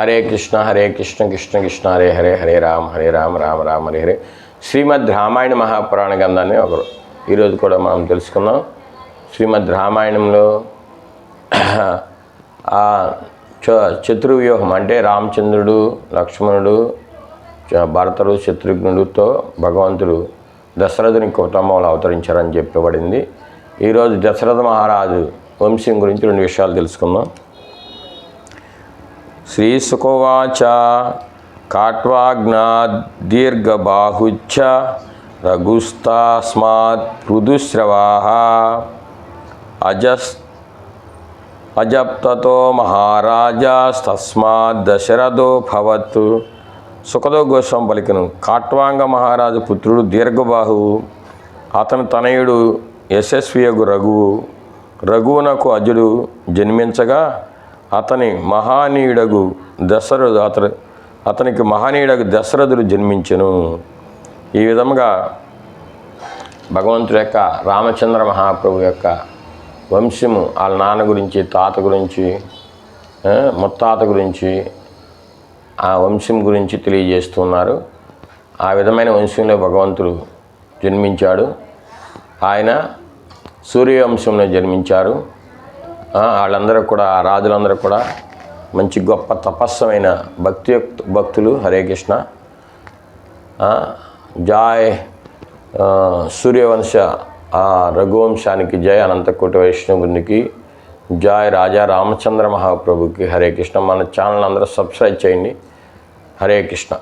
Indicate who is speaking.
Speaker 1: హరే కృష్ణ హరే కృష్ణ కృష్ణ కృష్ణ హరే హరే హరే రామ హరే రామ రామ రామ హరే హరే. శ్రీమద్ రామాయణ మహాపురాణ గ్రంథాన్ని ఒకరు ఈరోజు కూడా మనం తెలుసుకుందాం. శ్రీమద్ రామాయణంలో చ- చతుర్వ్యూహం అంటే రామచంద్రుడు లక్ష్మణుడు భరతుడు శత్రుఘ్నుడితో భగవంతుడు దశరథుని కుటుంబంలో అవతరించారని చెప్పబడింది. ఈరోజు దశరథ మహారాజు వంశం గురించి రెండు విషయాలు తెలుసుకుందాం. శ్రీసుకువాచ కాట్వాగ్నాద్దీర్ఘబాహుచ్చ రఘుస్తాస్మాత్ మృదుశ్రవా అజస్ అజప్తతో మహారాజాస్తస్మాత్ దశరథో భవత్. సుఖదో గోస్వం పలికను. కాట్వాంగ మహారాజు పుత్రుడు దీర్ఘబాహువు. అతని తనయుడు యశస్వియగు రఘువు. రఘువునకు అజుడు జన్మించగా అతని మహానీయుడగు దశరథు అతను అతనికి మహనీయుడగు దశరథుడు జన్మించెను. ఈ విధముగా భగవంతుడు యొక్క రామచంద్ర మహాప్రభు యొక్క వంశము వాళ్ళ నాన్న గురించి తాత గురించి ముత్తాత గురించి ఆ వంశం గురించి తెలియజేస్తున్నారు. ఆ విధమైన వంశంలో భగవంతుడు జన్మించాడు. ఆయన సూర్యవంశంలో జన్మించారు. వాళ్ళందరూ కూడా ఆ రాజులందరూ కూడా మంచి గొప్ప తపస్సమైన భక్తి భక్తులు హరే కృష్ణ. జాయ్ సూర్యవంశ ఆ రఘువంశానికి జయ అనంతకోటి వైష్ణవునికి జాయ్ రాజా రామచంద్ర మహాప్రభుకి హరే కృష్ణ. మన ఛానల్ అందరూ సబ్స్క్రైబ్ చేయండి. హరే కృష్ణ.